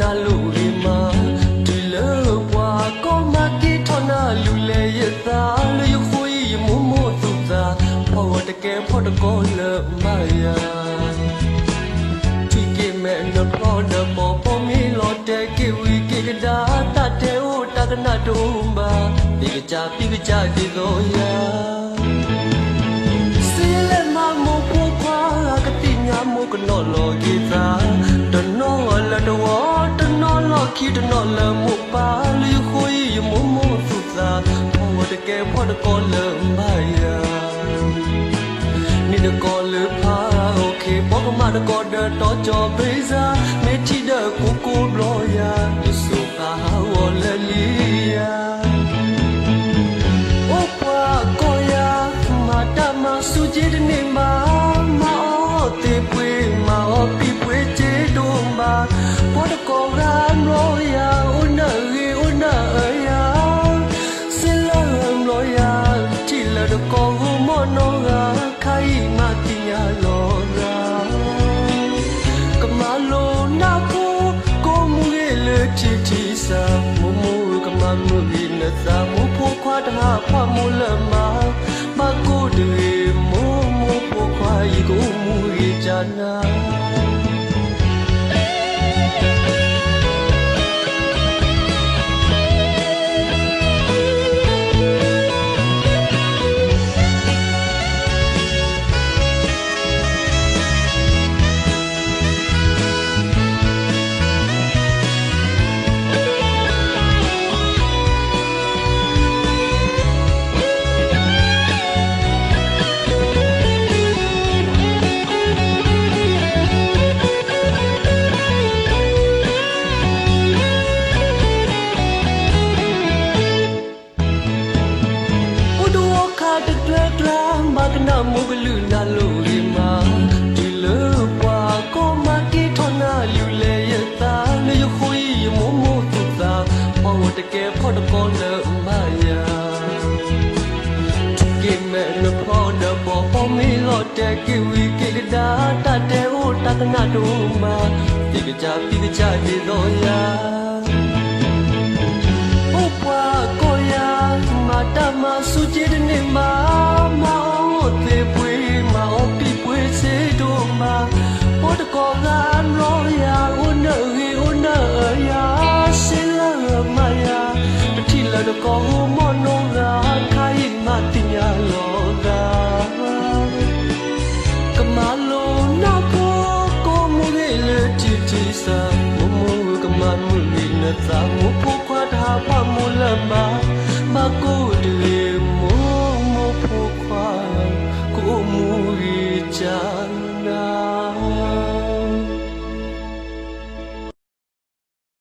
နာလူရီမာဒီလောဘွာကောမကီထနာလူလေရသာလူယခွေမမသူသာဖော်တကယ်ဖော်တကောလမယာတီကေမဲနပေါ်ဒပေါ်ပေါ်မီလော်တဲကေဝီကေကဒါတတဲဟိုတကနာတုံးပါဒီကကြပြီကကြဒီတော့ယာစီလေမမို့ဖို့ခွာကတိညာမို့ကနော်လော်ကေသာတနောလတဝတ နောလော်ခီတနောလမို့ပါလူခွေရမမို့သူသာပေါ်တကယ်ပေါ်တကောလမယာ ni de ko le pha okay po ko ma de ko de to cho be za me ti de ku ku lo ya ni so ka ha wo le li ya o pa ko ya ma ta ma su ji de ni ma ma o te pwe ma o pi pwe je do ma po de ko ga lo ti la de ko mo no ga khai ma ti nya lo ra kama lo na ko ko mu ye le ti ti sa mu mu kama mu bi na sa mu pho khwa ta ha phwa mu la ma ma ko de mu mu pho khwa yi ko mu ye ja na อุ လူနာလို့လေမာဒီလောပွားကိုမကီထော်နာလူလေရတာလေယခွေမမို့သူသာပေါ်တကယ်ဖို့တော့ကောလမယာကိမဲနဖို့တော့ပေါ်ပေါ်မီလို့တကီဝီကိဒါတတဲ့ဟိုတကနာတို့မာတိကကြတိကကြဒီတော့ယာ